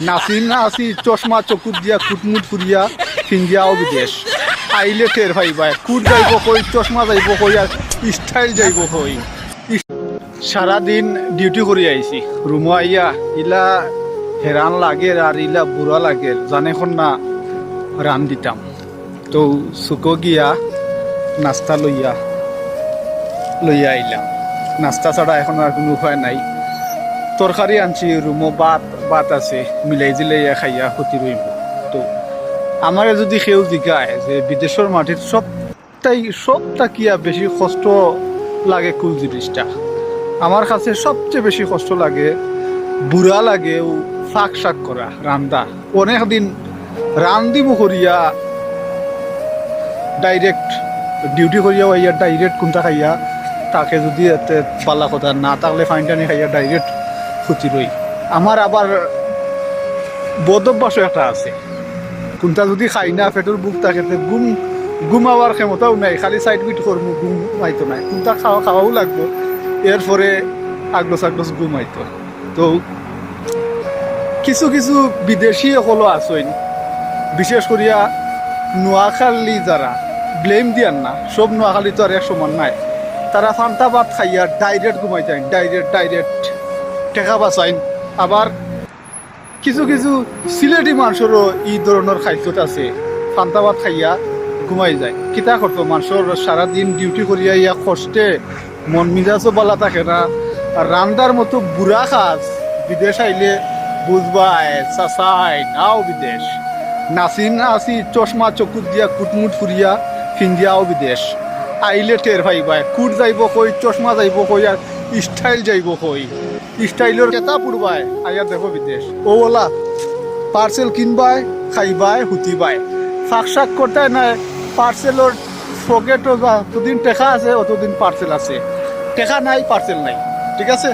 নাসি না আসি চশমা, চকুত দিয়া কুটমুট ফুরিয়া ফিঙ্গিয়াও বিদেশ। আইলে টের ভাইবাই কুট যাইব কই, চশমা যাইব কই, আর স্টাইল যাইব কই। সারাদিন ডিউটি করে আইছি। রুমো আইয়া, ইলা হেরান লাগে আর ইলা বুড়া লাগে জানে খন না রান দিতাম। তো সুকো গিয়া, নাস্তা লইয়া লইয়া আইলাম। নাস্তা ছাড়া এখন আর কোনো উপায় নাই। তরকারি আনছি রুমো বাত বাত আছে, মিলাই জিলাই খাইয়া ক্ষতি রইব তো আমারে যদি সেও জিগায় যে বিদেশের মাটির সবটাই, সবটা কিয়া বেশি কষ্ট লাগে কুল জিনিসটা? আমার কাছে সবচেয়ে বেশি কষ্ট লাগে বুড়া লাগে ও ফাঁক শাক করা রান্দা অনেক দিন রান্দিমু করিয়া ডাইরেক্ট ডিউটি করিয়া হইয়া ডাইরেক্ট কোনটা খাইয়া, তাকে যদি এতে পালা কথা, না থাকলে ফাইন টানি খাইয়া ডাইরেক্ট ক্ষতি রই আমার আবার বদভ্যাসও একটা আছে। কোনটা যদি খাই না পেটের বুক থাকে গুম ঘুমাবার ক্ষমতাও নাই, খালি সাইড বিট করব ঘুম আইতো নাই। কোনটা খাওয়া খাওয়াও লাগবো। এরপরে আগলস আগলস ঘুম আইতো তো কিছু কিছু বিদেশি সকলো আছেন বিশেষ করিয়া নোয়াখালী যারা ব্লেম দিয়ান না। সব নোয়াখালী তো আর এক সমান নাই। তারা ফান্তা ভাত খাইয়া ডাইরেক্ট ঘুমাই যায়। ডাইরেক্ট ডাইরেক্ট টেকা বাঁচাইন। আবার কিছু কিছু সিলেটি মানুষেরও এই ধরনের খাদ্যত আছে। ফান্তা ভাত খাইয়া ঘুমাই যায়। কিতা করতো? মানুষের সারাদিন ডিউটি করিয়া ইয়া কষ্টে মন মিজাজও বালা থাকে না। আর রান্দার মতো বুড়া খাস বিদেশ আইলে বুঝবাই চাচাই, নাও বিদেশ। নাসি না আসি চশমা চকুত দিয়া কুটমুট ফুরিয়া ফিন্দিয়াও বিদেশ। আইলে টের ভাইবাই কুট যাইব কই, চশমা যাইব কই, আর স্টাইল যাইব কই। স্টাইলের কেতা পুরবাই আইয়া দেখো বিদেশ। ও ওলা পার্সেল কিনবাই খাইবাই হুতিবাই শাক শাক করতে নাই পার্সেলর পকেটও যতদিন টেকা আছে অতদিন পার্সেল আছে। টেকা নাই পার্সেল নাই। ঠিক আছে?